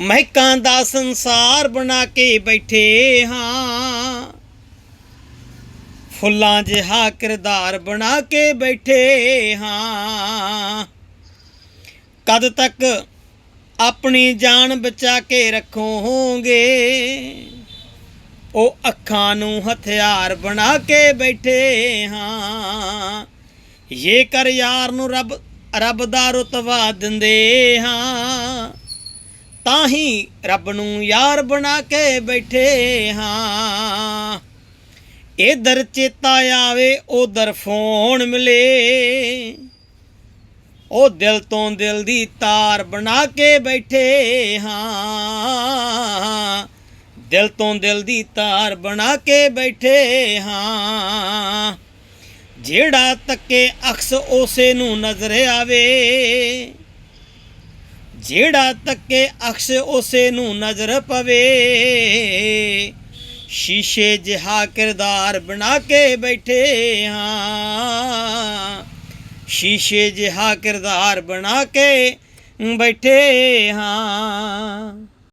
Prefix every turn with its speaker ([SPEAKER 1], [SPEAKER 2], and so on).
[SPEAKER 1] ਮਹਿਕਾਂ ਦਾ ਸੰਸਾਰ ਬਣਾ ਕੇ ਬੈਠੇ ਹਾਂ। ਫੁੱਲਾਂ ਜਿਹਾ ਕਿਰਦਾਰ ਬਣਾ ਕੇ ਬੈਠੇ ਹਾਂ। ਕਦ ਤੱਕ ਆਪਣੀ ਜਾਨ ਬਚਾ ਕੇ ਰੱਖੋਗੇ? ਉਹ ਅੱਖਾਂ ਨੂੰ ਹਥਿਆਰ ਬਣਾ ਕੇ ਬੈਠੇ ਹਾਂ। ਇਹ ਕਰ ਯਾਰ ਨੂੰ ਰੱਬ ਰੱਬ ਦਾ ਰਤਬਾ ਦਿੰਦੇ ਹਾਂ। ਤਾਂ ਹੀ ਰੱਬ ਨੂੰ ਯਾਰ ਬਣਾ ਕੇ ਬੈਠੇ ਹਾਂ। ਇਧਰ ਚੇਤਾ ਆਵੇ ਉਧਰ ਫੋਨ ਮਿਲੇ। ਉਹ ਦਿਲ ਤੋਂ ਦਿਲ ਦੀ ਤਾਰ ਬਣਾ ਕੇ ਬੈਠੇ ਹਾਂ। ਦਿਲ ਤੋਂ ਦਿਲ ਦੀ ਤਾਰ ਬਣਾ ਕੇ ਬੈਠੇ ਹਾਂ। ਜਿਹੜਾ ਤੱਕੇ ਅਕਸ ਉਸੇ ਨੂੰ ਨਜ਼ਰ ਆਵੇ। ਜਿਹੜਾ ਤੱਕੇ ਅਕਸ ਉਸੇ ਨੂੰ ਨਜ਼ਰ ਪਵੇ। ਸ਼ੀਸ਼ੇ ਜਿਹਾ ਕਿਰਦਾਰ ਬਣਾ ਕੇ ਬੈਠੇ ਹਾਂ। ਸ਼ੀਸ਼ੇ ਜਿਹਾ ਕਿਰਦਾਰ ਬਣਾ ਕੇ ਬੈਠੇ ਹਾਂ।